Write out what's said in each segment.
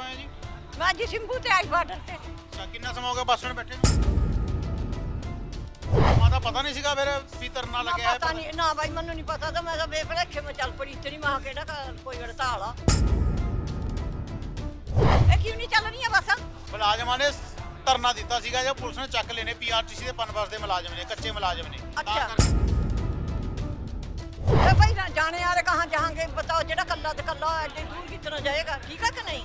ਕਿੱਥੋਂ ਆਏ ਜੀ? ਮੈਂ ਜੀ ਸਿੰਭੂ ਤੇ ਆਈ ਬਾਰਡਰ ਤੇ। ਅੱਛਾ ਕਿੰਨਾ ਸਮਾਂ ਹੋ ਗਿਆ ਬੱਸ ਸਟੈਂਡ ਬੈਠੇ ਮਾਤਾ ਪਤਾ ਨਹੀਂ ਸੀਗਾ ਫਿਰ ਵੀ ਤਰਨਾ ਲੱਗਿਆ ਹੈ ਪਤਾ ਨਹੀਂ ਨਾ ਬਾਈ ਮੈਨੂੰ ਨਹੀਂ ਪਤਾ ਤਾਂ ਮੈਂ ਤਾਂ ਬੇਪਰੇਖੇ ਮੈਂ ਚੱਲ ਪੜੀ ਇਤਨੀ ਮਾਂ ਕਿਹੜਾ ਕ- ਕੋਈ ਹੜਤਾਲ ਆ। ਇਹ ਕਿਉਂ ਨਹੀਂ ਚੱਲ ਰਹੀਆਂ ਬੱਸਾਂ? ਮੁਲਾਜ਼ਮਾਂ ਨੇ ਧਰਨਾ ਦਿੱਤਾ ਸੀਗਾ ਜੇ ਪੁਲਿਸ ਨੇ ਚੱਕ ਲੈਨੇ ਪੀਆਰਟੀਸੀ ਦੇ ਪਨਬਸ ਦੇ ਮੁਲਾਜ਼ਮ ਨੇ ਕੱਚੇ ਮੁਲਾਜ਼ਮ ਨੇ। ਤਾਂ ਅੱਛਾ। ਕਰਕੇ- ਇਹ ਭਾਈ ਨਾ ਜਾਣੇ ਵਾਲੇ ਕਹਾਂ ਜਾਹਾਂਗੇ ਬਤਾਓ ਜਿਹੜਾ ਕੱਲਾ ਤੇ ਕੱਲਾ ਐਡੇ ਦੂਰ ਕਿਤਨਾ ਜਾਏਗਾ ਠੀਕ ਹੈ ਕਿ ਨਹੀਂ?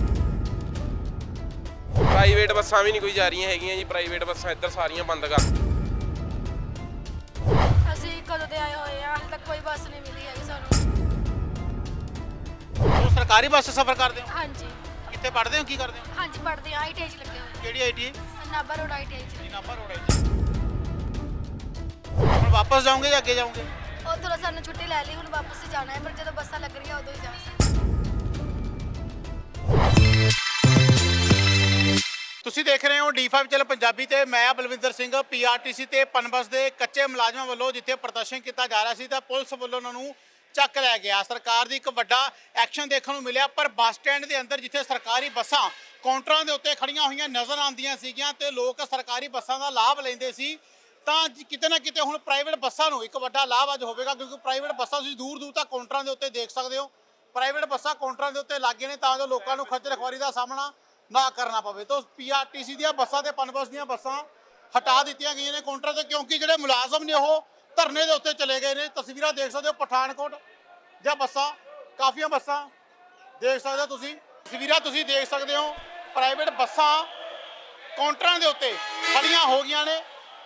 ਪ੍ਰਾਈਵੇਟ ਬੱਸਾਂ ਵੀ ਨਹੀਂ ਕੋਈ ਜਾ ਰਹੀਆਂ ਹੈਗੀਆਂ ਜੀ ਪ੍ਰਾਈਵੇਟ ਬੱਸਾਂ ਇੱਧਰ ਸਾਰੀਆਂ ਬੰਦ ਕਰ। ਅਸੀਂ ਕਦੋਂ ਦੇ ਆਏ ਹੋਏ ਆ ਹਾਲੇ ਤੱਕ ਕੋਈ ਬੱਸ ਨਹੀਂ ਮਿਲੀ ਹੈਗੀ ਸਾਨੂੰ। ਤੁਸੀਂ ਸਰਕਾਰੀ ਬੱਸ 'ਚ ਸਫ਼ਰ ਕਰਦੇ ਹੋ? ਹਾਂਜੀ। ਕਿੱਥੇ ਪੜ੍ਹਦੇ ਹੋ ਕੀ ਕਰਦੇ ਹੋ? ਹਾਂਜੀ ਪੜਦੇ ਆ ਆਈਟੀਆਈ ਚ ਲੱਗੇ ਹੋਏ ਕਿਹੜੀ ਆਈਟੀ ਆ। ਨਾਭਾ ਰੋਡ ਆਈਟੀਆਈ ਚ। ਜਨਾਬਾ ਰੋਡ ਆਈਟੀ ਹੁਣ ਵਾਪਸ ਜਾਓਗੇ ਜਾਂ ਅੱਗੇ ਜਾਓਗੇ? ਉਧਰੋਂ ਸਾਨੂੰ ਛੁੱਟੀ ਲੈ ਲਈ ਹੁਣ ਵਾਪਸ ਹੀ ਜਾਣਾ ਹੈ ਪਰ ਜਦੋਂ ਬੱਸਾਂ ਲੱਗਣਗੀਆਂ ਉਦੋਂ ਹੀ ਜਾ ਸਕਦੇ ਤੁਸੀਂ ਦੇਖ ਰਹੇ ਹੋ D5 ਚੈਨਲ ਪੰਜਾਬੀ ਤੇ ਮੈਂ ਬਲਵਿੰਦਰ ਸਿੰਘ ਪੀਆਰਟੀਸੀ ਤੇ ਪਨਬਸ ਦੇ ਕੱਚੇ ਮੁਲਾਜ਼ਮਾਂ ਵੱਲੋਂ ਜਿੱਥੇ ਪ੍ਰਦਰਸ਼ਨ ਕੀਤਾ ਜਾ ਰਿਹਾ ਸੀ ਤਾਂ ਪੁਲਿਸ ਵੱਲੋਂ ਉਹਨਾਂ ਨੂੰ ਚੱਕ ਲਿਆ ਗਿਆ। ਸਰਕਾਰ ਦੀ ਇੱਕ ਵੱਡਾ ਐਕਸ਼ਨ ਦੇਖਣ ਨੂੰ ਮਿਲਿਆ, ਪਰ ਬੱਸ ਸਟੈਂਡ ਦੇ ਅੰਦਰ ਜਿੱਥੇ ਸਰਕਾਰੀ ਬੱਸਾਂ ਕਾਊਂਟਰਾਂ ਦੇ ਉੱਤੇ ਖੜੀਆਂ ਹੋਈਆਂ ਨਜ਼ਰ ਆਉਂਦੀਆਂ ਸੀਗੀਆਂ ਤੇ ਲੋਕ ਸਰਕਾਰੀ ਬੱਸਾਂ ਦਾ ਲਾਭ ਲੈਂਦੇ ਸੀ, ਤਾਂ ਕਿਤੇ ਨਾ ਕਿਤੇ ਹੁਣ ਪ੍ਰਾਈਵੇਟ ਬੱਸਾਂ ਨੂੰ ਇੱਕ ਵੱਡਾ ਲਾਭ ਅੱਜ ਹੋਵੇਗਾ, ਕਿਉਂਕਿ ਪ੍ਰਾਈਵੇਟ ਬੱਸਾਂ ਤੁਸੀਂ ਦੂਰ ਦੂਰ ਤੱਕ ਕਾਊਂਟਰਾਂ ਦੇ ਉੱਤੇ ਦੇਖ ਸਕਦੇ ਹੋ। ਪ੍ਰਾਈਵੇਟ ਬੱਸਾਂ ਕਾਊਂਟਰਾਂ ਦੇ ਉੱਤੇ ਲੱਗੇ ਨੇ ਤਾਂ ਜੋ ਲੋਕਾਂ ਨੂੰ ਖੱਜਲ ਖੁਆਰੀ ਦਾ ਸਾਹਮਣਾ ਨਾ ਕਰਨਾ ਪਵੇ। ਤਾਂ ਪੀਆਰਟੀਸੀ ਦੀਆਂ ਬੱਸਾਂ ਤੇ ਪਨਬਸ ਦੀਆਂ ਬੱਸਾਂ ਹਟਾ ਦਿੱਤੀਆਂ ਗਈਆਂ ਨੇ ਕਾਊਂਟਰ ਤੇ, ਕਿਉਂਕਿ ਜਿਹੜੇ ਮੁਲਾਜ਼ਮ ਨੇ ਉਹ ਧਰਨੇ ਦੇ ਉੱਤੇ ਚਲੇ ਗਏ ਨੇ। ਤਸਵੀਰਾਂ ਦੇਖ ਸਕਦੇ ਹੋ, ਪਠਾਨਕੋਟ ਜਾਂ ਬੱਸਾਂ, ਕਾਫੀਆਂ ਬੱਸਾਂ। ਦੇਖ ਸਕਦੇ ਹੋ ਤੁਸੀਂ, ਤਸਵੀਰਾਂ ਤੁਸੀਂ ਦੇਖ ਸਕਦੇ ਹੋ ਪ੍ਰਾਈਵੇਟ ਬੱਸਾਂ ਕਾਊਂਟਰਾਂ ਦੇ ਉੱਤੇ ਖੜੀਆਂ ਹੋ ਗਈਆਂ ਨੇ।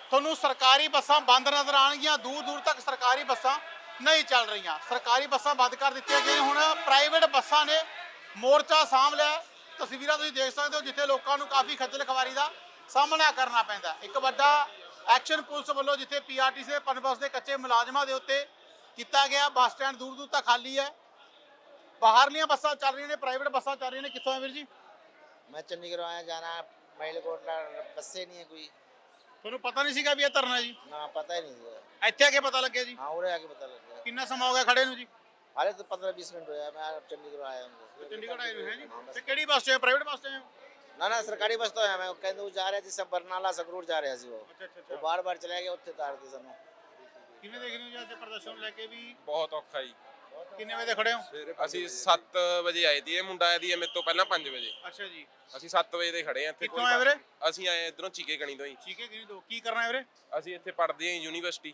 ਤੁਹਾਨੂੰ ਸਰਕਾਰੀ ਬੱਸਾਂ ਬੰਦ ਨਜ਼ਰ ਆਣਗੀਆਂ ਦੂਰ ਦੂਰ ਤੱਕ ਸਰਕਾਰੀ ਬੱਸਾਂ ਨਹੀਂ ਚੱਲ ਰਹੀਆਂ। ਸਰਕਾਰੀ ਬੱਸਾਂ ਬੰਦ ਕਰ ਦਿੱਤੀਆਂ ਗਈਆਂ ਹੁਣ ਪ੍ਰਾਈਵੇਟ ਬੱਸਾਂ ਨੇ ਮੋਰਚਾ ਸਾਂਭ ਲਿਆ। ਤਸਵੀਰਾਂ ਤੁਸੀਂ ਦੇਖ ਸਕਦੇ ਹੋ ਜਿੱਥੇ ਲੋਕਾਂ ਨੂੰ ਕਾਫੀ ਖੱਜਲ ਖਵਾਰੀ ਦਾ ਸਾਹਮਣਾ ਕਰਨਾ ਪੈਂਦਾ ਇੱਕ ਵੱਡਾ ਐਕਸ਼ਨ ਪੁਲਿਸ ਵੱਲੋਂ ਜਿੱਥੇ ਪੀਆਰਟੀਸੀ ਦੇ ਪਨਬਸ ਦੇ ਕੱਚੇ ਮੁਲਾਜ਼ਮਾਂ ਦੇ ਉੱਤੇ ਕੀਤਾ ਗਿਆ ਬੱਸ ਸਟੈਂਡ ਦੂਰ ਦੂਰ ਤੱਕ ਖਾਲੀ ਹੈ। ਬਾਹਰਲੀਆਂ ਬੱਸਾਂ ਚੱਲ ਰਹੀਆਂ ਨੇ ਪ੍ਰਾਈਵੇਟ ਬੱਸਾਂ ਚੱਲ ਰਹੀਆਂ ਨੇ। ਕਿੱਥੋਂ ਆ ਵੀਰ ਜੀ? ਮੈਂ ਚੰਡੀਗੜ੍ਹ ਆਇਆ ਜਾਣਾ ਮਹਿਲਕੋਟਲਾ ਬੱਸੇ ਨਹੀਂ ਹੈ ਕੋਈ। ਤੁਹਾਨੂੰ ਪਤਾ ਨਹੀਂ ਸੀਗਾ ਵੀ ਇਹ ਧਰਨਾ ਜੀ? ਨਾ ਪਤਾ ਹੀ ਨਹੀਂ ਸੀ ਇੱਥੇ ਆ ਕੇ ਪਤਾ ਲੱਗਿਆ ਜੀ? ਹਾਂ ਉਰੇ ਆ ਕੇ ਪਤਾ ਲੱਗਿਆ। ਕਿੰਨਾ ਸਮਾਂ ਹੋ ਗਿਆ ਖੜੇ ਨੂੰ ਜੀ? ਹਾਲੇ ਤਾਂ 15 20 ਮਿੰਟ ਹੋਇਆ ਮੈਂ ਚੰਡੀਗੜ੍ਹ ਆਇਆ ਹਾਂ। ਚੰਡੀਗੜ੍ਹ ਆਏ ਹੋ ਹੈ ਜੀ? ਤੇ ਕਿਹੜੀ ਬੱਸ 'ਚ ਪ੍ਰਾਈਵੇਟ ਬੱਸ 'ਚ ਨਾ ਨਾ ਸਰਕਾਰੀ ਬੱਸ ਤੋਂ ਆਇਆ ਮੈਂ। ਕਹਿੰਦੇ ਜਾ ਰਿਹਾ ਸੀ ਸਬਰਨਾਲਾ ਸੰਗਰੂਰ ਜਾ ਰਿਹਾ ਸੀ ਉਹ। ਉਹ ਬਾਰ-ਬਾਰ ਚਲਾ ਗਿਆ ਉੱਥੇ ਤਾਰਦੇ ਸਾਨੂੰ ਕਿਵੇਂ ਦੇਖ ਰਹੇ ਹੋ ਜੀ ਪ੍ਰਦਰਸ਼ਨ ਲੈ ਕੇ ਵੀ? ਬਹੁਤ ਔਖਾ ਜੀ। ਕਿੰਨੇ ਵਜੇ ਖੜੇ ਹੋ? ਅਸੀਂ 7 ਵਜੇ ਆਏ ਦੀ ਇਹ ਮੁੰਡਾ ਆਇਆ ਦੀ ਮੇਰੇ ਤੋਂ ਪਹਿਲਾਂ 5 ਵਜੇ। ਅੱਛਾ ਜੀ। ਅਸੀਂ 7 ਵਜੇ ਦੇ ਖੜੇ ਆ ਇੱਥੇ ਕਿੱਥੋਂ ਆਏ ਵੀਰੇ? ਅਸੀਂ ਆਏ ਇਧਰੋਂ ਚੀਕੇ ਗਣੀ ਤੋਂ ਹੀ। ਚੀਕੇ ਗਣੀ ਤੋਂ। ਕੀ ਕਰਨਾ ਹੈ ਵੀਰੇ? ਅਸੀਂ ਇੱਥੇ ਪੜ੍ਹਦੇ ਆ ਯੂਨੀਵਰਸਿਟੀ।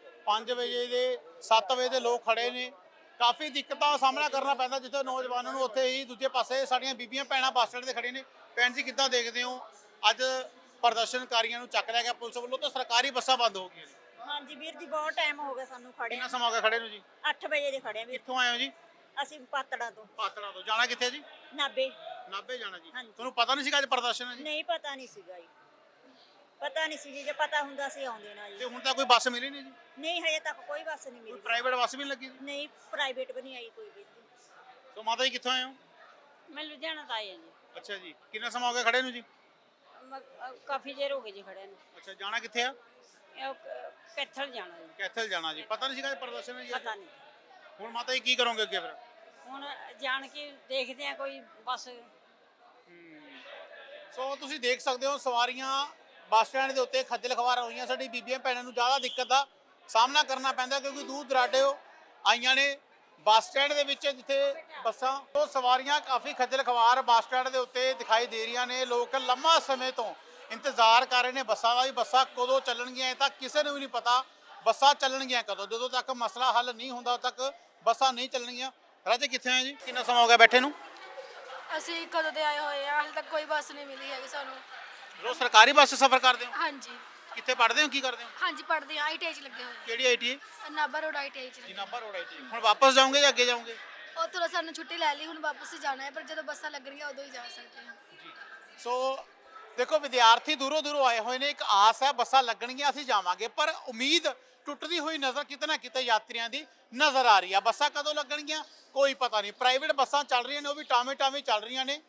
5 ਵਜੇ ਦੇ 7 ਵਜੇ ਦੇ ਲੋਕ ਖੜੇ ਨੇ। ਕਾਫੀ ਦਿੱਕਤਾਂ ਦਾ ਸਾਹਮਣਾ ਕਰਨਾ ਪੈਂਦਾ ਜਿੱਥੇ ਨੌਜਵਾਨਾਂ ਨੂੰ ਉੱਥੇ ਹੀ ਦੂਜੇ ਪਾਸੇ ਸਾਡੀਆਂ ਬੀਬੀਆਂ ਭੈਣਾਂ ਬੱਸ ਸਟੈਂਡ ਤੇ ਖੜੇ ਨੇ। ਭੈਣ ਜੀ ਕਿੱਦਾਂ ਦੇਖਦੇ ਹੋ? ਅੱਜ ਪ੍ਰਦਰਸ਼ਨਕਾਰੀਆਂ ਨੂੰ ਚੱਕ ਲਿਆ ਗਿਆ ਪੁਲਿਸ ਵੱਲੋਂ ਤਾਂ ਸਰਕਾਰੀ ਬੱਸਾਂ ਬੰਦ ਹੋ ਗਈਆਂ ਨੇ। ਹਾਂਜੀ ਵੀਰ ਜੀ ਬਹੁਤ ਟਾਈਮ ਹੋ ਗਿਆ ਸਾਨੂੰ ਖੜੇ ਕਿੰਨਾ ਸਮਾਂ ਹੋ ਗਿਆ ਖੜੇ ਨੂੰ ਜੀ? 8 ਵਜੇ ਦੇ ਖੜੇ ਵੀਰ। ਕਿੱਥੋਂ ਆਏ ਹੋ ਜੀ? ਅਸੀਂ ਪਾਤੜਾ ਤੋਂ। ਪਾਤੜਾ ਤੋਂ। ਜਾਣਾ ਕਿੱਥੇ ਜੀ? ਨਾਬੇ ਨਾਭੇ ਜਾਣਾ ਜੀ। ਹਾਂਜੀ। ਤੁਹਾਨੂੰ ਪਤਾ ਨਹੀਂ ਸੀਗਾ ਅੱਜ ਪ੍ਰਦਰਸ਼ਨ ਹੈ ਜੀ? ਨਹੀਂ ਪਤਾ ਨਹੀਂ ਸੀਗਾ ਜੀ। ਪਤਾ ਨਹੀਂ ਸੀ ਜੀ ਜੇ ਪਤਾ ਹੁੰਦਾ ਸੀ ਆਉਂਦੇ ਨਾ ਤੇ ਜੀ ਹੁਣ ਤਾਂ ਕੋਈ ਬੱਸ ਮਿਲੀ ਨਹੀਂ ਜੀ? ਨਹੀਂ ਹਜੇ ਤੱਕ ਕੋਈ ਬੱਸ ਨਹੀਂ ਕੋਈ ਮਿਲੀ ਪ੍ਰਾਈਵੇਟ ਬੱਸ ਵੀ ਨਹੀਂ ਲੱਗੀ? ਜੀ ਨਹੀਂ ਪ੍ਰਾਈਵੇਟ ਵੀ ਨਹੀਂ ਆਈ ਕੋਈ ਵੀ। ਸੋ ਮਾਤਾ ਜੀ ਕਿੱਥੋਂ ਆਏ ਹੋ? ਮੈਂ ਲੁਧਿਆਣਾ ਤੋਂ ਆਈ ਹਾਂ ਜੀ। ਅੱਛਾ ਜੀ। ਕਿੰਨਾ ਸਮਾਂ ਹੋ ਗਿਆ ਖੜੇ ਨੂੰ ਜੀ? ਮੈਂ- ਕਾਫੀ ਦੇਰ ਹੋ ਗਈ ਜੀ ਖੜੇ ਨੂੰ। ਅੱਛਾ ਜਾਣਾ ਕਿੱਥੇ ਆ? ਇਹ ਕ- ਕੈਥਲ ਜਾਣਾ ਜੀ। ਕੈਥਲ ਜਾਣਾ ਜੀ। ਪਤਾ ਨਹੀਂ ਸੀਗਾ ਇਹ ਪ੍ਰਦਰਸ਼ਨ ਹੈ ਜੀ? ਪਤਾ ਨਹੀਂ। ਹੁਣ ਮਾਤਾ ਜੀ ਕੀ ਕਰੋਗੇ ਅੱਗੇ ਫਿਰ? ਹੁਣ ਜਾਣ ਕੇ ਦੇਖਦੇ ਆ ਕੋਈ ਬੱਸ। ਸੋ ਤੁਸੀਂ ਦੇਖ ਸਕਦੇ ਹੋ ਸਵਾਰੀਆਂ ਬੱਸ ਸਟੈਂਡ ਦੇ ਉੱਤੇ ਖੱਜਲ ਖਵਾਰ ਹੋਈਆਂ ਸਾਡੀ ਬੀਬੀਆਂ ਭੈਣਾਂ ਨੂੰ ਜ਼ਿਆਦਾ ਦਿੱਕਤ ਦਾ ਸਾਹਮਣਾ ਕਰਨਾ ਪੈਂਦਾ ਕਿਉਂਕਿ ਦੂਰ ਦਰਾਡੇ ਆਈਆਂ ਨੇ ਬੱਸ ਸਟੈਂਡ ਦੇ ਵਿੱਚ ਜਿੱਥੇ ਬੱਸਾਂ ਤੋਂ ਸਵਾਰੀਆਂ ਕਾਫੀ ਖੱਜਲ ਖਵਾਰ ਬੱਸ ਸਟੈਂਡ ਦੇ ਉੱਤੇ ਦਿਖਾਈ ਦੇ ਰਹੀਆਂ ਨੇ। ਲੋਕ ਲੰਮਾ ਸਮੇਂ ਤੋਂ ਇੰਤਜ਼ਾਰ ਕਰ ਰਹੇ ਨੇ ਬੱਸਾਂ ਦਾ ਵੀ ਬੱਸਾਂ ਕਦੋਂ ਚੱਲਣਗੀਆਂ, ਇਹ ਤਾਂ ਕਿਸੇ ਨੂੰ ਵੀ ਨਹੀਂ ਪਤਾ ਬੱਸਾਂ ਚੱਲਣਗੀਆਂ ਕਦੋਂ। ਜਦੋਂ ਤੱਕ ਮਸਲਾ ਹੱਲ ਨਹੀਂ ਹੁੰਦਾ, ਉਦੋਂ ਤੱਕ ਬੱਸਾਂ ਨਹੀਂ ਚੱਲਣਗੀਆਂ। ਰਾਜੇ, ਕਿੱਥੇ ਆ ਜੀ? ਕਿੰਨਾ ਸਮਾਂ ਹੋ ਗਿਆ ਬੈਠੇ ਨੂੰ? ਅਸੀਂ ਕਦੋਂ ਦੇ ਆਏ ਹੋਏ ਆ, ਹਾਲੇ ਤੱਕ ਕੋਈ ਬੱਸ ਨਹੀਂ ਮਿਲੀ ਹੈਗੀ ਸਾਨੂੰ। ਰੋਜ਼ ਸਰਕਾਰੀ ਬੱਸ 'ਚ ਸਫ਼ਰ ਕਰਦੇ ਹੋ? ਹਾਂਜੀ। ਕਿੱਥੇ ਪੜ੍ਹਦੇ ਹੋ ਕੀ ਕਰਦੇ ਹੋ? ਹਾਂਜੀ ਪੜ੍ਹਦੇ ਆ ਆਈਟੀਆਈ ਚ ਲੱਗੇ ਹੋਏ ਕਿਹੜੀ ਆਈਟੀ ਆ ਨਾਭਾ ਰੋਡ ਆਈਟੀਆਈ ਚ ਲੱਗੇ ਜਨਾਬਾ ਰੋਡ ਆਈਟੀ ਹੁਣ ਵਾਪਸ ਜਾਓਗੇ ਜਾਂ ਅੱਗੇ ਜਾਓਗੇ? ਉੱਥੋਂ ਸਾਨੂੰ ਛੁੱਟੀ ਲੈ ਲਈ ਹੁਣ ਵਾਪਸ ਹੀ ਜਾਣਾ ਹੈ ਪਰ ਜਦੋਂ ਬੱਸਾਂ ਲੱਗਣਗੀਆਂ ਉਦੋਂ ਹੀ ਜਾ ਸਕਦੇ ਹਾਂ। ਸੋ ਦੇਖੋ ਵਿਦਿਆਰਥੀ ਦੂਰੋਂ ਦੂਰੋਂ ਆਏ ਹੋਏ ਨੇ ਇੱਕ ਆਸ ਹੈ ਬੱਸਾਂ ਲੱਗਣਗੀਆਂ ਅਸੀਂ ਜਾਵਾਂਗੇ ਪਰ ਉਮੀਦ ਟੁੱਟਦੀ ਹੋਈ ਨਜ਼ਰ ਕਿਤੇ ਨਾ ਕਿਤੇ ਯਾਤਰੀਆਂ ਦੀ ਨਜ਼ਰ ਆ ਰਹੀ ਆ। ਬੱਸਾਂ ਕਦੋਂ ਲੱਗਣਗੀਆਂ? ਕੋਈ ਪਤਾ ਨਹੀਂ। ਪ੍ਰਾਈਵੇਟ ਬੱਸਾਂ ਚੱਲ ਰਹੀਆਂ ਨੇ ਉਹ ਵੀ ਟਾਵੇਂ ਟਾਵੇਂ ਚੱਲ ਰਹੀਆਂ ਨੇ।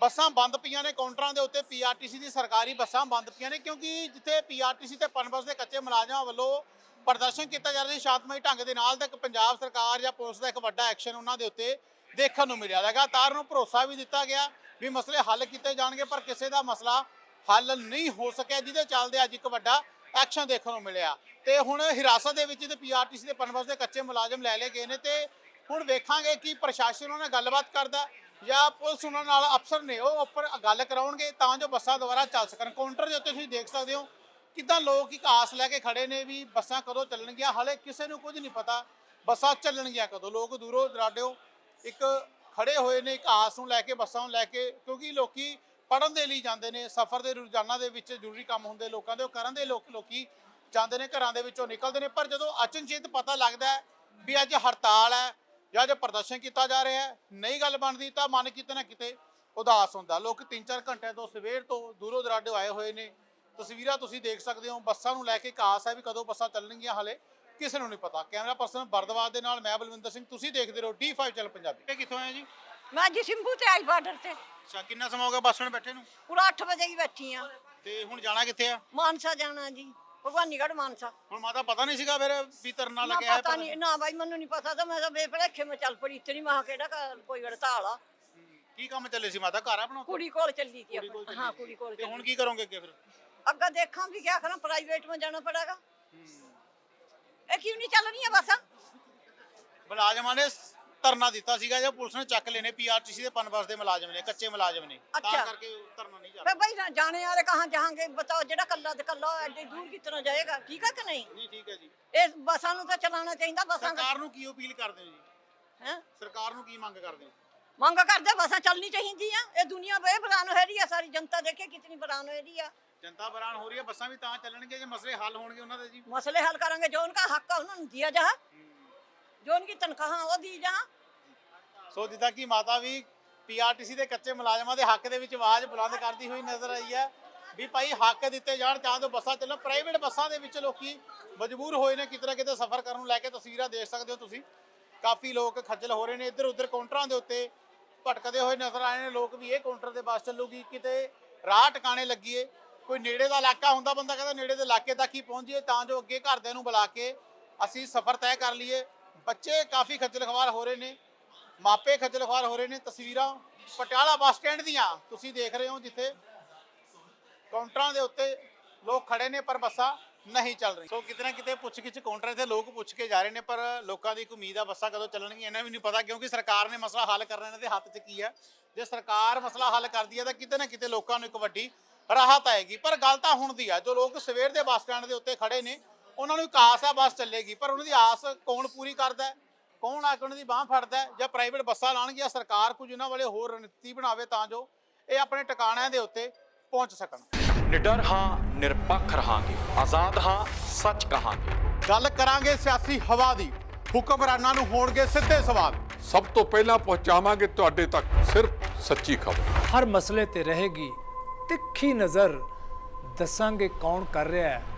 ਬੱਸਾਂ ਬੰਦ ਪਈਆਂ ਨੇ, ਕਾਊਂਟਰਾਂ ਦੇ ਉੱਤੇ ਪੀਆਰਟੀਸੀ ਦੀ ਸਰਕਾਰੀ ਬੱਸਾਂ ਬੰਦ ਪਈਆਂ ਨੇ, ਕਿਉਂਕਿ ਜਿੱਥੇ ਪੀਆਰਟੀਸੀ ਤੇ ਪਨਬਸ ਦੇ ਕੱਚੇ ਮੁਲਾਜ਼ਮਾਂ ਵੱਲੋਂ ਪ੍ਰਦਰਸ਼ਨ ਕੀਤਾ ਜਾ ਰਿਹਾ ਸੀ, ਸ਼ਾਂਤਮਈ ਢੰਗ ਦੇ ਨਾਲ ਤਾਂ ਪੰਜਾਬ ਸਰਕਾਰ ਜਾਂ ਪੁਲਿਸ ਦਾ ਇੱਕ ਵੱਡਾ ਐਕਸ਼ਨ ਉਹਨਾਂ ਦੇ ਉੱਤੇ ਦੇਖਣ ਨੂੰ ਮਿਲਿਆ। ਲਗਾਤਾਰ ਨੂੰ ਭਰੋਸਾ ਵੀ ਦਿੱਤਾ ਗਿਆ ਵੀ ਮਸਲੇ ਹੱਲ ਕੀਤੇ ਜਾਣਗੇ, ਪਰ ਕਿਸੇ ਦਾ ਮਸਲਾ ਹੱਲ ਨਹੀਂ ਹੋ ਸਕਿਆ, ਜਿਹਦੇ ਚੱਲਦੇ ਅੱਜ ਇੱਕ ਵੱਡਾ ਐਕਸ਼ਨ ਦੇਖਣ ਨੂੰ ਮਿਲਿਆ। ਤੇ ਹੁਣ ਹਿਰਾਸਤ ਦੇ ਵਿੱਚ ਤੇ ਪੀਆਰਟੀਸੀ ਦੇ ਪਨਬਸ ਦੇ ਕੱਚੇ ਮੁਲਾਜ਼ਮ ਲੈ ਲਏ ਗਏ ਨੇ, ਤੇ ਹੁਣ ਵੇਖਾਂਗੇ ਕਿ ਪ੍ਰਸ਼ਾਸਨ ਉਹਨਾਂ ਨਾਲ ਗੱਲਬਾਤ ਕਰਦਾ ਜਾਂ ਪੁਲਿਸ ਉਹਨਾਂ ਨਾਲ ਅਫਸਰ ਨੇ ਉਹ ਉੱਪਰ ਗੱਲ ਕਰਾਉਣਗੇ, ਤਾਂ ਜੋ ਬੱਸਾਂ ਦੁਬਾਰਾ ਚੱਲ ਸਕਣ। ਕਾਊਂਟਰ ਦੇ ਉੱਤੇ ਤੁਸੀਂ ਦੇਖ ਸਕਦੇ ਹੋ ਕਿੱਦਾਂ ਲੋਕ ਇੱਕ ਆਸ ਲੈ ਕੇ ਖੜੇ ਨੇ ਵੀ ਬੱਸਾਂ ਕਦੋਂ ਚੱਲਣਗੀਆਂ। ਹਾਲੇ ਕਿਸੇ ਨੂੰ ਕੁਝ ਨਹੀਂ ਪਤਾ ਬੱਸਾਂ ਚੱਲਣਗੀਆਂ ਕਦੋਂ। ਲੋਕ ਦੂਰੋਂ ਦਰਾਡਿਓ ਇੱਕ ਖੜੇ ਹੋਏ ਨੇ, ਇੱਕ ਆਸ ਨੂੰ ਲੈ ਕੇ, ਬੱਸਾਂ ਨੂੰ ਲੈ ਕੇ, ਕਿਉਂਕਿ ਲੋਕੀ ਪੜਨ ਦੇ ਲਈ ਜਾਂਦੇ ਨੇ, ਸਫ਼ਰ ਦੇ ਰੋਜ਼ਾਨਾ ਦੇ ਵਿੱਚ ਜ਼ਰੂਰੀ ਕੰਮ ਹੁੰਦੇ ਲੋਕਾਂ ਦੇ, ਉਹ ਕਰਨ ਦੇ ਲੋਕ, ਲੋਕੀ ਜਾਂਦੇ ਨੇ, ਘਰਾਂ ਦੇ ਵਿੱਚੋਂ ਨਿਕਲਦੇ ਨੇ। ਪਰ ਜਦੋਂ ਅਚਨਚੇਤ ਪਤਾ ਲੱਗਦਾ ਵੀ ਅੱਜ ਹੜਤਾਲ ਹੈ ਜਾਂ ਅੱਜ ਪ੍ਰਦਰਸ਼ਨ ਕੀਤਾ ਜਾ ਰਿਹਾ ਹੈ ਨਹੀਂ ਗੱਲ ਬਣਦੀ ਤਾਂ ਮਨ ਕਿਤੇ ਨਾ ਕਿਤੇ ਉਦਾਸ ਹੁੰਦਾ। ਲੋਕ 3-4 ਘੰਟਿਆਂ ਤੋਂ ਸਵੇਰ ਤੋਂ ਦੂਰੋਂ ਦਰਾਡੇ ਆਏ ਹੋਏ ਨੇ। ਤਸਵੀਰਾਂ ਤੁਸੀਂ ਦੇਖ ਸਕਦੇ ਹੋ ਬੱਸਾਂ ਨੂੰ ਲੈ ਕੇ ਇੱਕ ਆਸ ਹੈ ਵੀ ਕਦੋਂ ਬੱਸਾਂ ਚੱਲਣਗੀਆਂ ਹਲੇ ਕਿਸੇ ਨੂੰ ਨਹੀਂ ਪਤਾ। ਕੈਮਰਾ ਪਰਸਨ ਬਰਦਵਾਦ ਦੇ ਨਾਲ ਮੈਂ ਬਲਵਿੰਦਰ ਸਿੰਘ ਤੁਸੀਂ ਦੇਖਦੇ ਰਹੋ D5 ਚੈਨਲ ਪੰਜਾਬੀ। ਇਹ ਕਿੱਥੋਂ ਆਏ ਜੀ? ਮੈਂ ਜੀ ਸਿੰਭੂ ਤੇ ਆਈ ਬਾਰਡਰ ਤੇ। ਅੱਛਾ ਕਿੰਨਾ ਸਮਾਂ ਹੋ ਗਿਆ ਬੱਸ ਸਟੈਂਡ ਬੈਠੇ ਨੂੰ? ਪੂਰਾ 8 ਵਜੇ ਹੀ ਬੈਠੀ ਆ। ਤੇ ਹੁਣ ਜਾਣਾ ਕਿੱਥੇ ਆ? ਮਾਨਸਾ ਜਾਣਾ ਜੀ। ਭਗਵਾਨੀਗੜ੍ਹ ਮਾਨਸਾ। ਹੁਣ ਮਾਤਾ ਪਤਾ ਨਹੀਂ ਸੀਗਾ ਫਿਰ ਵੀ ਤਰਨਾ ਨਾ ਲੱਗਿਆ ਹੈ ਪਤਾ ਨਹੀਂ ਨਾ ਬਾਈ ਮੈਨੂੰ ਨਹੀਂ ਪਤਾ ਤਾਂ ਮੈਂ ਤਾਂ ਬੇਪੜੇਖੇ ਮੈਂ ਚੱਲ ਪੜੀ ਇਤਨੀ ਮਹਾ ਕਿਹੜਾ ਘਰ- ਕੋਈ ਹੜਤਾਲ ਆ। ਕੀ ਕੰਮ ਚੱਲੇ ਸੀ ਮਾਤਾ ਘਰ ਆਪਣਾ ਕੁੜੀ ਕੋਲ ਚੱਲੀ ਸੀ ਕੁੜੀ ਕੋਲ ਆਪਣੀ। ਚੱਲੀ ਹਾਂ ਸੀ। ਕੁੜੀ ਕੋਲ ਤੇ ਹੁਣ ਕੀ ਕਰੋਗੇ ਅੱਗੇ ਫਿਰ? ਅੱਗਾ ਦੇਖਾਂ ਵੀ ਕਿਆ ਕਰਾਂ ਪ੍ਰਾਈਵੇਟ में ਜਾਣਾ ਪੜੇਗਾ। ਇਹ ਕਿਉਂ ਨਹੀਂ ਚੱਲ ਰਹੀਆਂ ਬੱਸਾਂ? ਮੁਲਾਜ਼ਮਾਂ ਨੇ ਧਰਨਾ ਦਿੱਤਾ ਸੀਗਾ ਜੇ ਪੁਲਿਸ ਨੇ ਚੱਕ ਲੈਨੇ ਪੀਆਰਟੀਸੀ ਦੇ ਪਨਬਸ ਦੇ ਮੁਲਾਜ਼ਮ ਨੇ ਕੱਚੇ ਮੁਲਾਜ਼ਮ ਨੇ ਤਾਂ ਅੱਛਾ। ਕਰਕੇ ਧਰਨਾ ਨਹੀਂ ਚੱਲ ਫੇ ਭਾਈ ਨਾ ਜਾਣੇ ਵਾਲੇ ਕਹਾਂ ਜਾਹਾਂਗੇ ਬਤਾਓ ਜਿਹੜਾ ਕੱਲਾ ਤੇ ਕੱਲਾ ਐਡੀ ਦੂਰ ਕਿਤਨਾ ਜਾਏਗਾ ਠੀਕ ਹੈ ਕਿ ਨਹੀਂ ਨਹੀਂ ਠੀਕ ਹੈ ਜੀ ਇਹ ਬੱਸਾਂ ਨੂੰ ਤਾਂ ਚਲਾਉਣਾ ਚਾਹੀਦਾ ਬੱਸਾਂ ਦਾ ਸਰਕਾਰ ਨੂੰ ਕੀ ਅਪੀਲ ਕਰਦੇ ਹੋ ਜੀ ਹੈ ਸਰਕਾਰ ਨੂੰ ਕੀ ਮੰਗ ਕਰਦੇ ਹੋ ਮੰਗ ਕਰਦੇ ਬੱਸਾਂ ਚੱਲਣੀ ਚਾਹੀਦੀਆਂ ਇਹ ਦੁਨੀਆ ਬੇ ਬਰਾਨ ਹੋ ਰਹੀ ਹੈ ਸਾਰੀ ਜਨਤਾ ਦੇਖੇ ਕਿਤਨੀ ਬਰਾਨ ਹੋ ਰਹੀ ਹੈ ਜਨਤਾ ਬਰਾਨ ਹੋ ਰਹੀ ਹੈ ਬੱਸਾਂ ਵੀ ਤਾਂ ਚੱਲਣਗੇ ਜੇ ਮਸਲੇ ਹੱਲ ਹੋਣਗੇ ਉਹਨਾਂ ਦੇ ਜੀ मसले हल करेंगे जो उनका हक है उन्होंने दिया ਜੋ ਉਹਨਾਂ ਦੀ ਤਨਖਾਹਾਂ, ਉਹ ਦੀ ਜਾਂ। ਸੋ ਜਿੱਦਾਂ ਕਿ ਮਾਤਾ ਵੀ ਪੀਆਰਟੀਸੀ ਦੇ ਕੱਚੇ ਮੁਲਾਜ਼ਮਾਂ ਦੇ ਹੱਕ ਦੇ ਵਿੱਚ ਆਵਾਜ਼ ਬੁਲੰਦ ਕਰਦੀ ਹੋਈ ਨਜ਼ਰ ਆਈ ਹੈ ਵੀ ਭਾਈ ਹੱਕ ਦਿੱਤੇ ਜਾਣ, ਤਾਂ ਜੋ ਬੱਸਾਂ ਚੱਲਣ। ਪ੍ਰਾਈਵੇਟ ਬੱਸਾਂ ਦੇ ਵਿੱਚ ਲੋਕੀ ਮਜਬੂਰ ਹੋਏ ਨੇ, ਕਿਤੇ ਕਿਤੇ ਸਫ਼ਰ ਕਰਨ ਨੂੰ ਲੈ ਕੇ ਤਸਵੀਰਾਂ ਦੇਖ ਸਕਦੇ ਹੋ ਤੁਸੀਂ। ਕਾਫੀ ਲੋਕ ਖੱਜਲ ਹੋ ਰਹੇ ਨੇ ਇੱਧਰ ਉੱਧਰ ਕਾਊਂਟਰਾਂ ਦੇ ਉੱਤੇ ਭਟਕਦੇ ਹੋਏ ਨਜ਼ਰ ਆਏ ਨੇ। ਲੋਕ ਵੀ ਇਹ ਕਾਊਂਟਰ ਤੇ ਬੱਸ ਚੱਲੂਗੀ, ਕਿਤੇ ਰਾਹ ਟਿਕਾਣੇ ਲੱਗੀਏ। ਕੋਈ ਨੇੜੇ ਦਾ ਇਲਾਕਾ ਹੁੰਦਾ, ਬੰਦਾ ਕਹਿੰਦਾ ਨੇੜੇ ਦੇ ਇਲਾਕੇ ਤੱਕ ਹੀ ਪਹੁੰਚੀਏ, ਤਾਂ ਜੋ ਅੱਗੇ ਘਰਦਿਆਂ ਨੂੰ ਬੁਲਾ ਕੇ ਅਸੀਂ ਸਫ਼ਰ ਤੈਅ ਕਰ ਲਈਏ। ਬੱਚੇ ਕਾਫੀ ਖੱਜਲ ਖਵਾਰ ਹੋ ਰਹੇ ਨੇ, ਮਾਪੇ ਖੱਜਲ ਖਵਾਰ ਹੋ ਰਹੇ ਨੇ, ਤਸਵੀਰਾਂ ਪਟਿਆਲਾ ਬੱਸ ਸਟੈਂਡ ਦੀਆਂ ਤੁਸੀਂ ਦੇਖ ਰਹੇ ਹੋ, ਜਿੱਥੇ ਕਾਊਂਟਰਾਂ ਦੇ ਉੱਤੇ ਲੋਕ ਖੜੇ ਨੇ, ਪਰ ਬੱਸਾਂ ਨਹੀਂ ਚੱਲ ਰਹੀਆਂ। ਸੋ ਕਿਤੇ ਨਾ ਕਿਤੇ ਪੁੱਛ ਗਿੱਛ ਕਾਊਂਟਰਾਂ ਤੇ ਲੋਕ ਪੁੱਛ ਕੇ ਜਾ ਰਹੇ ਨੇ, ਪਰ ਲੋਕਾਂ ਦੀ ਇੱਕ ਉਮੀਦ ਆ, ਬੱਸਾਂ ਕਦੋਂ ਚੱਲਣਗੀਆਂ, ਇਹਨਾਂ ਵੀ ਨਹੀਂ ਪਤਾ, ਕਿਉਂਕਿ ਸਰਕਾਰ ਨੇ ਮਸਲਾ ਹੱਲ ਕਰਨਾ ਇਹਨਾਂ ਦੇ ਹੱਥ 'ਚ ਕੀ ਹੈ ਜੇ ਸਰਕਾਰ ਮਸਲਾ ਹੱਲ ਕਰਦੀ ਹੈ ਤਾਂ ਕਿਤੇ ਨਾ ਕਿਤੇ ਲੋਕਾਂ ਨੂੰ ਇੱਕ ਵੱਡੀ ਰਾਹਤ ਆਏਗੀ। ਪਰ ਗੱਲ ਤਾਂ ਹੁਣ ਦੀ ਆ, ਜੋ ਲੋਕ ਸਵੇਰ ਦੇ ਬੱਸ ਸਟੈਂਡ ਦੇ ਉੱਤੇ ਖੜੇ ਨੇ ਉਹਨਾਂ ਨੂੰ ਇੱਕ ਆਸ ਆ ਬੱਸ ਚੱਲੇਗੀ ਪਰ ਉਹਨਾਂ ਦੀ ਆਸ ਕੌਣ ਪੂਰੀ ਕਰਦਾ ਹੈ? ਕੌਣ ਆ ਕੇ ਉਹਨਾਂ ਦੀ ਬਾਹ ਫੜਦਾ ਹੈ? ਜਾਂ ਪ੍ਰਾਈਵੇਟ ਬੱਸਾਂ ਲਾਉਣਗੀਆਂ ਜਾਂ ਸਰਕਾਰ ਕੁਝ ਇਹਨਾਂ ਵਾਲੇ ਹੋਰ ਰਣਨੀਤੀ ਬਣਾਵੇ ਤਾਂ ਜੋ ਇਹ ਆਪਣੇ ਟਿਕਾਣਿਆਂ ਦੇ ਉੱਤੇ ਪਹੁੰਚ ਸਕਣ। ਨਿਡਰ ਹਾਂ ਨਿਰਪੱਖ ਰਹਾਂਗੇ। ਆਜ਼ਾਦ ਹਾਂ ਸੱਚ ਕਹਾਂਗੇ। ਗੱਲ ਕਰਾਂਗੇ ਸਿਆਸੀ ਹਵਾ ਦੀ। ਹੁਕਮਰਾਨਾਂ ਨੂੰ ਹੋਣਗੇ ਸਿੱਧੇ ਸਵਾਲ। ਸਭ ਤੋਂ ਪਹਿਲਾਂ ਪਹੁੰਚਾਵਾਂਗੇ ਤੁਹਾਡੇ ਤੱਕ ਸਿਰਫ ਸੱਚੀ ਖਬਰ। ਹਰ ਮਸਲੇ ਤੇ ਰਹੇਗੀ ਤਿੱਖੀ ਨਜ਼ਰ। ਦੱਸਾਂਗੇ ਕੌਣ ਕਰ ਰਿਹਾ ਹੈ।